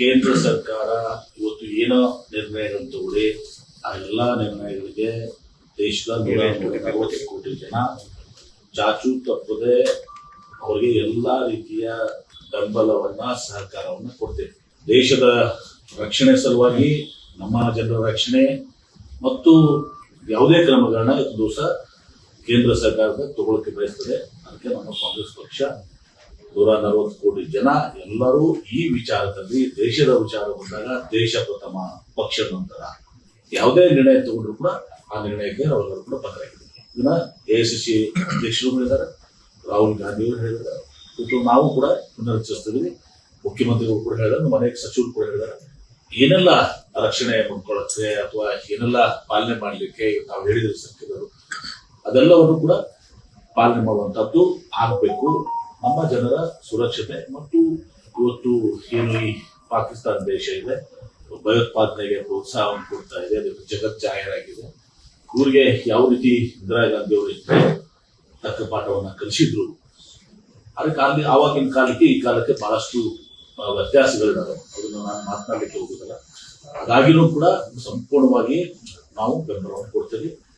ಕೇಂದ್ರ ಸರ್ಕಾರ ಇವತ್ತು ಏನೋ ನಿರ್ಣಯಗಳನ್ನು ತಗೊಳ್ಳಿ ಆ ಎಲ್ಲ ನಿರ್ಣಯಗಳಿಗೆ ದೇಶದ ಕೋಟಿ ಜನ ಚಾಚು ತಪ್ಪದೆ ಅವರಿಗೆ ಎಲ್ಲಾ ರೀತಿಯ ಬೆಂಬಲವನ್ನ, ಸಹಕಾರವನ್ನ ಕೊಡ್ತೇವೆ. ದೇಶದ ರಕ್ಷಣೆ ಸಲುವಾಗಿ, ನಮ್ಮ ಜನರ ರಕ್ಷಣೆ ಮತ್ತು ಯಾವುದೇ ಕ್ರಮಗಳನ್ನ ದಿವಸ ಕೇಂದ್ರ ಸರ್ಕಾರದ ತಗೊಳ್ಳಕ್ಕೆ ಬಯಸ್ತದೆ. ಅದಕ್ಕೆ ನಮ್ಮ ಕಾಂಗ್ರೆಸ್ ಪಕ್ಷ ನೂರ ನಲವತ್ತು ಕೋಟಿ ಜನ ಎಲ್ಲರೂ ಈ ವಿಚಾರದಲ್ಲಿ, ದೇಶದ ವಿಚಾರ ಬಂದಾಗ ದೇಶ ಪ್ರಥಮ, ಪಕ್ಷ ನಂತರ. ಯಾವುದೇ ನಿರ್ಣಯ ತಗೊಂಡ್ರು ಕೂಡ ಆ ನಿರ್ಣಯಕ್ಕೆ ಅವರೆಲ್ಲರೂ ಕೂಡ ಪತ್ರ ಇದನ್ನ ಎ ಎಸ್ ಸಿ ಅಧ್ಯಕ್ಷರು ಹೇಳಿದ್ದಾರೆ ರಾಹುಲ್ ಗಾಂಧಿ ಅವರು ಹೇಳಿದ್ದಾರೆ. ಮತ್ತು ನಾವು ಕೂಡ ಪುನರುಚ್ಚರಿಸ್ತಿದ್ದೀವಿ ಮುಖ್ಯಮಂತ್ರಿಗಳು ಕೂಡ ಹೇಳಿದ್ದಾರೆ, ನಮ್ಮ ಸಚಿವರು ಕೂಡ ಹೇಳಿದ್ದಾರೆ. ಏನೆಲ್ಲ ರಕ್ಷಣೆ ಮಾಡ್ಕೊಳ್ಳಕ್ಕೆ ಅಥವಾ ಏನೆಲ್ಲ ಪಾಲನೆ ಮಾಡಲಿಕ್ಕೆ ನಾವು ಹೇಳಿದ್ರೆ ಸಂಖ್ಯೆಗಳು ಅದೆಲ್ಲವನ್ನು ಕೂಡ ಪಾಲನೆ ಮಾಡುವಂತದ್ದು ಆಗಬೇಕು. ನಮ್ಮ ಜನರ ಸುರಕ್ಷತೆ ಮತ್ತು ಇವತ್ತು ಏನು ಈ ಪಾಕಿಸ್ತಾನ ದೇಶ ಇದೆ, ಭಯೋತ್ಪಾದನೆಗೆ ಪ್ರೋತ್ಸಾಹವನ್ನು ಕೊಡ್ತಾ ಇದೆ, ಅದಕ್ಕೆ ಜಗತ್ ಜಾಹೀರಾಗಿದೆ. ಇವ್ರಿಗೆ ಯಾವ ರೀತಿ ಇಂದಿರಾ ಗಾಂಧಿ ಅವರು ತಕ್ಕ ಪಾಠವನ್ನ ಕಲಿಸಿದ್ರು? ಅದಕ್ಕೆ ಆವಾಗಿನ ಕಾಲಕ್ಕೆ ಈ ಕಾಲಕ್ಕೆ ಬಹಳಷ್ಟು ವ್ಯತ್ಯಾಸಗಳಿದ್ದಾವೆ ಅದನ್ನು ನಾನು ಮಾತನಾಡಲಿಕ್ಕೆ ಹೋಗುದಿಲ್ಲ. ಅದಾಗಿನೂ ಕೂಡ ಸಂಪೂರ್ಣವಾಗಿ ನಾವು ಬೆಂಬಲವನ್ನು ಕೊಡ್ತೇವೆ.